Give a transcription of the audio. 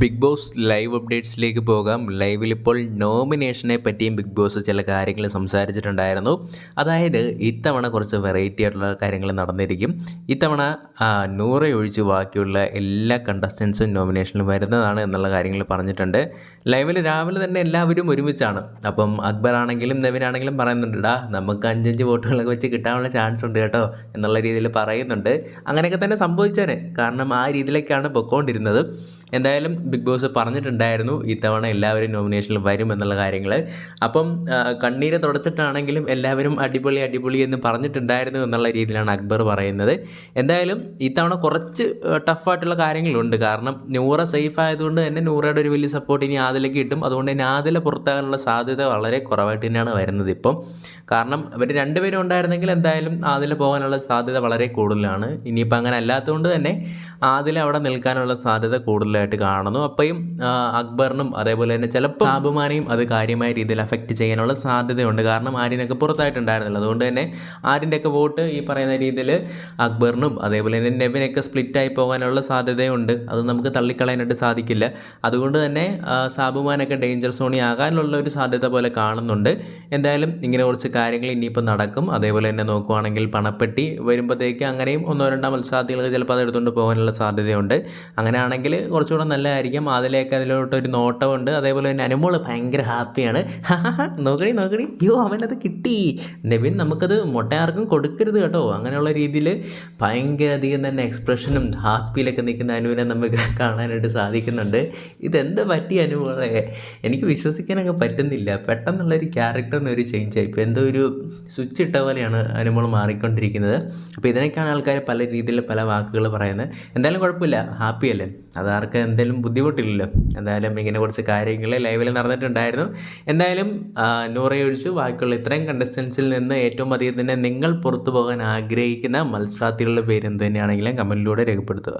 Big boss live അപ്ഡേറ്റ്സിലേക്ക് പോകാം. ലൈവിൽ ഇപ്പോൾ നോമിനേഷനെ പറ്റിയും ബിഗ് ബോസ് ചില കാര്യങ്ങൾ സംസാരിച്ചിട്ടുണ്ടായിരുന്നു. അതായത് ഇത്തവണ കുറച്ച് വെറൈറ്റി ആയിട്ടുള്ള കാര്യങ്ങൾ നടന്നിരിക്കും. ഇത്തവണ നൂറെ ഒഴിച്ച് ബാക്കിയുള്ള എല്ലാ കണ്ടസ്റ്റൻസും നോമിനേഷനിൽ വരുന്നതാണ് എന്നുള്ള കാര്യങ്ങൾ പറഞ്ഞിട്ടുണ്ട്. ലൈവിൽ രാവിലെ തന്നെ എല്ലാവരും ഒരുമിച്ചാണ്. അപ്പം അക്ബർ ആണെങ്കിലും നെവിൻ ആണെങ്കിലും പറയുന്നുണ്ട് നമുക്ക് അഞ്ചഞ്ച് വോട്ടുകളൊക്കെ വെച്ച് കിട്ടാനുള്ള ചാൻസ് ഉണ്ട് കേട്ടോ എന്നുള്ള രീതിയിൽ പറയുന്നുണ്ട്. അങ്ങനെയൊക്കെ തന്നെ സംഭവിച്ചേനെ. കാരണം ആ രീതിയിലേക്കാണ് പൊക്കോണ്ടിരുന്നത്. എന്തായാലും ബിഗ് ബോസ് പറഞ്ഞിട്ടുണ്ടായിരുന്നു ഇത്തവണ എല്ലാവരും നോമിനേഷനിൽ വരും എന്നുള്ള കാര്യങ്ങൾ അപ്പം കണ്ണീര് തുടച്ചിട്ടാണെങ്കിലും എല്ലാവരും അടിപൊളി അടിപൊളി എന്ന് പറഞ്ഞിട്ടുണ്ടായിരുന്നു എന്നുള്ള രീതിയിലാണ് അക്ബർ പറയുന്നത്. എന്തായാലും ഇത്തവണ കുറച്ച് ടഫായിട്ടുള്ള കാര്യങ്ങളുണ്ട്. കാരണം നൂറ സേഫ് ആയതുകൊണ്ട് തന്നെ നൂറയുടെ ഒരു വലിയ സപ്പോർട്ട് ഇനി ആദിലേക്ക് കിട്ടും. അതുകൊണ്ട് തന്നെ ആദില പുറത്താകാനുള്ള സാധ്യത വളരെ കുറവായിട്ട് തന്നെയാണ് വരുന്നത് ഇപ്പം. കാരണം ഇവർ രണ്ടുപേരും ഉണ്ടായിരുന്നെങ്കിൽ എന്തായാലും ആദില പോകാനുള്ള സാധ്യത വളരെ കൂടുതലാണ്. ഇനിയിപ്പോൾ അങ്ങനെ അല്ലാത്തതുകൊണ്ട് തന്നെ ആദില അവിടെ നിൽക്കാനുള്ള സാധ്യത കൂടുതലായിട്ട് കാണുന്നു. അപ്പോഴും അക്ബറിനും അതേപോലെ തന്നെ ചിലപ്പോൾ അഭിമാനിയും അത് കാര്യമായ രീതിയിൽ അഫക്റ്റ് ചെയ്യാനുള്ള സാധ്യതയുണ്ട്. കാരണം ആര്യനൊക്കെ പുറത്തായിട്ടുണ്ടായിരുന്നില്ല. അതുകൊണ്ട് തന്നെ ആര്യന്റെയൊക്കെ വോട്ട് ഈ പറയുന്ന രീതിയിൽ അക്ബറിനും അതേപോലെ തന്നെ നെവിനൊക്കെ സ്പ്ലിറ്റായി പോകാനുള്ള സാധ്യതയുണ്ട്. അത് നമുക്ക് തള്ളിക്കളയാനായിട്ട് സാധിക്കില്ല. അതുകൊണ്ട് തന്നെ സാബുമാനൊക്കെ ഡേഞ്ചർ സോണി ആകാനുള്ള ഒരു സാധ്യത പോലെ കാണുന്നുണ്ട്. എന്തായാലും ഇങ്ങനെ കുറച്ച് കാര്യങ്ങൾ ഇനിയിപ്പോൾ നടക്കും. അതേപോലെ തന്നെ നോക്കുവാണെങ്കിൽ പണപ്പെട്ടി വരുമ്പോഴത്തേക്ക് അങ്ങനെയും ഒന്നോ രണ്ടോ മത്സരാർത്ഥികൾക്ക് ചിലപ്പോൾ അത് എടുത്തുകൊണ്ട് പോകാനുള്ള സാധ്യതയുണ്ട്. അങ്ങനെയാണെങ്കിൽ കുറച്ചുകൂടെ നല്ലതായിരിക്കും. അതിലേക്ക് അതിലോട്ട് ഒരു നോട്ടമുണ്ട്. അതേപോലെ തന്നെ അനുമോൾ ഭയങ്കര ഹാപ്പിയാണ്. നോക്കണി നോക്കണി അയ്യോ അവനത് കിട്ടി. നെവിൻ നമുക്കത് മുട്ടയാർക്കും കൊടുക്കരുത് കേട്ടോ. അങ്ങനെയുള്ള രീതിയിൽ ഭയങ്കര അധികം തന്നെ എക്സ്പ്രഷനും ഹാപ്പിയിലൊക്കെ നിൽക്കുന്ന അനുവിനെ നമുക്ക് കാണാനായിട്ട് സാധിക്കുന്നുണ്ട്. ഇതെന്ത് പറ്റി അനുമോളെ? എനിക്ക് വിശ്വസിക്കാനൊക്കെ പറ്റുന്നില്ല. പെട്ടെന്നുള്ളൊരു ക്യാരക്ടറിന് ഒരു ചേഞ്ച് ആയി. ഇപ്പോൾ എന്തോ ഒരു സ്വിച്ച് ഇട്ട പോലെയാണ് അനുമോൾ മാറിക്കൊണ്ടിരിക്കുന്നത്. അപ്പോൾ ഇതിനൊക്കെയാണ് ആൾക്കാർ പല രീതിയിൽ പല വാക്കുകൾ പറയുന്നത്. എന്തായാലും കുഴപ്പമില്ല. ഹാപ്പിയല്ലേ? അതാർക്ക് എന്തെങ്കിലും ബുദ്ധിമുട്ടില്ലല്ലോ. എന്തായാലും ഇങ്ങനെ കുറച്ച് കാര്യങ്ങൾ ലൈവിൽ നടന്നിട്ടുണ്ടായിരുന്നു. എന്തായാലും നൂറെ നൂറയെ ഒഴിച്ച് ബാക്കിയുള്ള ഇത്രയും കണ്ടസ്റ്റൻസിൽ നിന്ന് ഏറ്റവും അധികം തന്നെ നിങ്ങൾ പുറത്തു പോകാൻ ആഗ്രഹിക്കുന്ന മത്സരാർത്ഥികളുടെ പേര് എന്ത് തന്നെയാണെങ്കിലും കമന്റിലൂടെ രേഖപ്പെടുത്തുക.